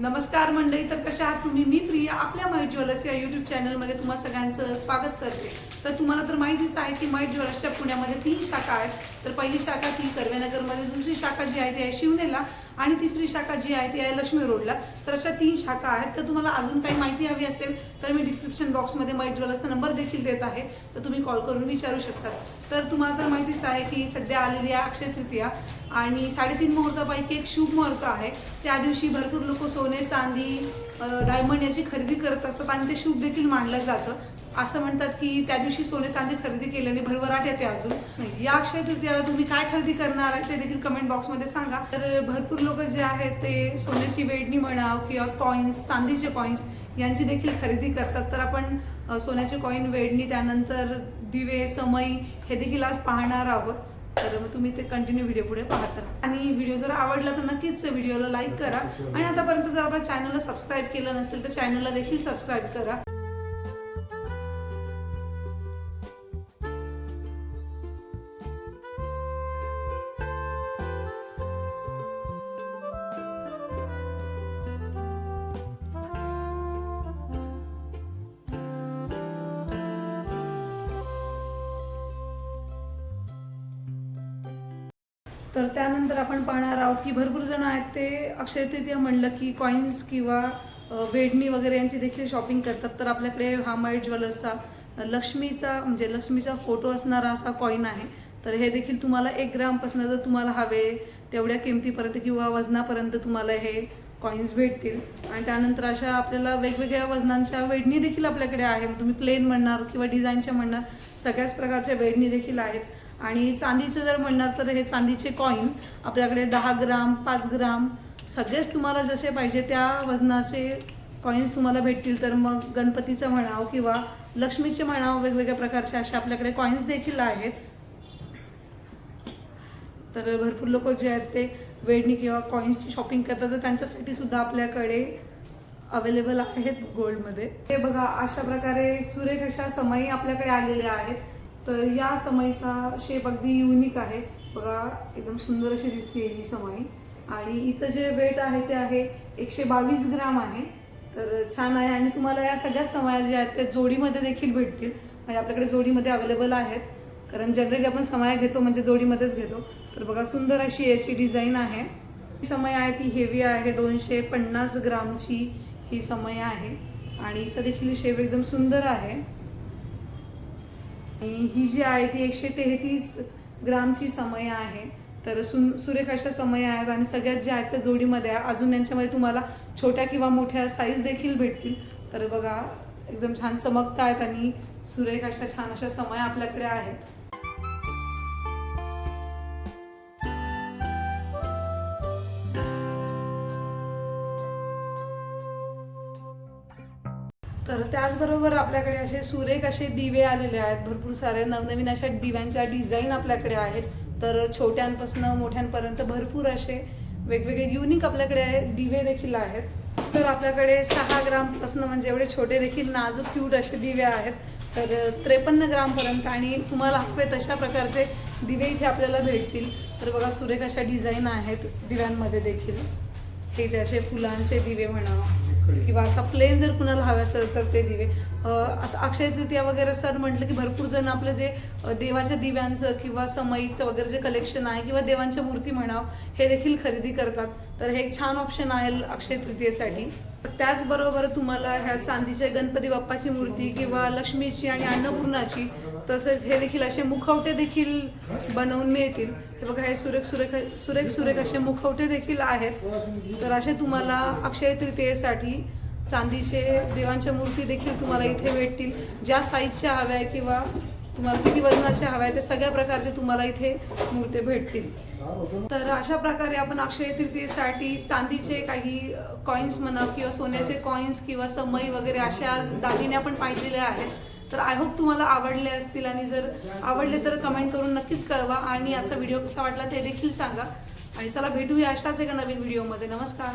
नमस्कार मंडळी तर कशा आहात तुम्ही? मी प्रिया आपल्या मयूर ज्वेलर्स या युट्यूब चॅनलमध्ये तुम्हा सगळ्यांचं स्वागत करते. तर तुम्हाला तर माहितीच आहे की माईट ज्वेलर्सच्या पुण्यामध्ये तीन शाखा आहेत. तर पहिली शाखा ती कर्वेनगरमध्ये दुसरी शाखा जी आहे ती आहे शिवनेला आणि तिसरी शाखा जी आहे ती आहे लक्ष्मी रोडला. तर अशा तीन शाखा आहेत. तर तुम्हाला अजून काही माहिती हवी असेल तर मी डिस्क्रिप्शन बॉक्समध्ये मयूर ज्वेलर्सचा नंबर देखील देत आहे. तर तुम्ही कॉल करून विचारू शकता. तर तुम्हाला तर माहितीच आहे की सध्या आलेली आहे अक्षय तृतीया. आणि साडेतीन मुहूर्तापैकी एक शुभ मुहूर्त आहे. त्या दिवशी भरपूर लोक सोने चांदी डायमंड याची खरेदी करत असतात आणि ते शुभ देखील मानलं जातं. असं म्हणतात की त्या दिवशी सोने चांदी खरेदी केल्याने भरभराट येते अजून. या अक्षय तृतीयाला तुम्ही काय खरेदी करणार आहे ते देखील कमेंट बॉक्समध्ये सांगा. तर भरपूर लोक जे आहेत ते सोन्याची वेडणी म्हणा किंवा कॉईन्स चांदीचे कॉईन्स यांची देखील खरेदी करतात. तर आपण सोन्याचे कॉईन वेडणी त्यानंतर दिवे समई हे देखील आज पाहणार आहोत. तर मग तुम्ही ते कंटिन्यू व्हिडिओ पुढे पाहत. राहा आणि व्हिडिओ जर आवडला तर नक्कीच व्हिडिओला लाईक करा. आणि आतापर्यंत जर आपल्या चॅनलला सबस्क्राईब केलं नसेल तर चॅनलला देखील सबस्क्राईब करा. तर त्यानंतर आपण पाहणार आहोत की भरपूर जण आहेत ते अक्षय तृतीया म्हणलं की कॉईन्स किंवा वेडणी वगैरे यांची देखील शॉपिंग करतात. तर आपल्याकडे हा मय ज्वेलर्सचा लक्ष्मीचा म्हणजे लक्ष्मीचा फोटो असणारा असा कॉईन आहे. तर हे देखील तुम्हाला एक ग्रामपासून जर तुम्हाला हवे तेवढ्या किमतीपर्यंत किंवा वजनापर्यंत तुम्हाला हे कॉईन्स भेटतील. आणि त्यानंतर अशा आपल्याला वेगवेगळ्या वजनांच्या वेडणी देखील आपल्याकडे आहे तुम्ही प्लेन म्हणणार किंवा डिझाईनच्या म्हणणार सगळ्याच प्रकारच्या वेडणी देखील आहेत. आणि चांदीचं जर म्हणणार तर हे चांदीचे कॉईन आपल्याकडे दहा ग्राम पाच ग्राम सगळेच तुम्हाला जसे पाहिजे त्या वजनाचे कॉईन्स तुम्हाला भेटतील. तर मग गणपतीचं म्हणावं किंवा लक्ष्मीचे म्हणावं वेगवेगळ्या प्रकारचे असे आपल्याकडे कॉईन्स देखील आहेत. तर भरपूर लोक जे आहेत ते वेडणी किंवा कॉईन्सची शॉपिंग करतात. तर त्यांच्यासाठी सुद्धा आपल्याकडे अवेलेबल आहेत गोल्डमध्ये हे बघा अशा प्रकारे सुरेख अशा समयी आपल्याकडे आलेल्या आहेत. तर या समईचा शेप अगदी युनिक आहे. बघा एकदम सुंदर अशी दिसते ही समाई. आणि हिचं जे वेट आहे ते आहे एकशे बावीस ग्राम आहे. तर छान आहे. आणि तुम्हाला या सगळ्या समया ज्या आहेत त्या जोडीमध्ये देखील भेटतील. म्हणजे आपल्याकडे जोडीमध्ये अवेलेबल आहेत. कारण जनरली आपण समया घेतो म्हणजे जोडीमध्येच घेतो. तर बघा सुंदर अशी याची डिझाईन आहे. ही समय आहे ती हेवी आहे. दोनशे पन्नास ग्रामची ही समय आहे. आणि हिचं देखील शेप एकदम सुंदर आहे. ही जी आहे ती एकशे तेहतीस ग्रामची समय आहे. तर सुन सुरेख अशा समय आहेत आणि सगळ्यात ज्या आहेत त्या जोडीमध्ये आहे. अजून यांच्यामध्ये तुम्हाला छोट्या किंवा मोठ्या साईज देखील भेटतील. तर बघा एकदम छान चमकता आहेत आणि सुरेख अशा छान अशा समय आपल्याकडे आहेत. तर त्याचबरोबर आपल्याकडे असे सुरेख असे दिवे आलेले आहेत. भरपूर सारे नवनवीन अशा दिव्यांच्या डिझाईन आपल्याकडे आहेत. तर छोट्यांपासून मोठ्यांपर्यंत भरपूर असे वेगवेगळे युनिक आपल्याकडे दिवे देखील आहेत. तर आपल्याकडे सहा ग्रामपासून म्हणजे एवढे छोटे देखील नाजूक क्यूट असे दिवे आहेत. तर त्रेपन्न ग्रामपर्यंत आणि तुम्हाला हवे तशा प्रकारचे दिवे इथे आपल्याला भेटतील. तर बघा सुरेख अशा डिझाईन आहेत दिव्यांमध्ये देखील. हे ते असे फुलांचे दिवे म्हणा किंवा असा प्लेन जर कुणाला हवे असेल तर ते दिवे. असं अक्षय तृतीया वगैरे सर म्हटलं की भरपूर जण आपलं जे देवाच्या दिव्यांचं किंवा समईचं वगैरे जे कलेक्शन आहे किंवा देवांच्या मूर्ती म्हणावं हे देखील खरेदी करतात. तर हे एक छान ऑप्शन आहे अक्षय तृतीयेसाठी. त्याचबरोबर तुम्हाला ह्या चांदीच्या गणपती बाप्पाची मूर्ती किंवा लक्ष्मीची आणि अन्नपूर्णाची तसेच हे देखील असे मुखवटे देखील बनवून मिळतील. हे बघा हे सुरेख सुरेख सुरेख सुरेख असे मुखवटे देखील आहेत. तर असे तुम्हाला अक्षय तृतीयेसाठी चांदीचे देवांच्या मूर्ती देखील तुम्हाला इथे भेटतील. ज्या साईजच्या हव्या आहे किंवा तुम्हाला किती वजनाच्या हव्या आहे ते सगळ्या प्रकारचे तुम्हाला इथे मूर्ती भेटतील. तर अशा प्रकारे आपण अक्षय तृतीयेसाठी चांदीचे काही कॉईन्स म्हणा किंवा सोन्याचे कॉईन्स किंवा समई वगैरे अशा आज दागिने आपण पाहिलेले आहेत. तर आय होप तुम्हाला आवडले असतील आणि जर आवडले तर कमेंट करून नक्कीच कळवा आणि याचा व्हिडिओ कसा वाटला ते देखील सांगा. आणि चला भेटूया अशाच एका नवीन व्हिडिओमध्ये नमस्कार.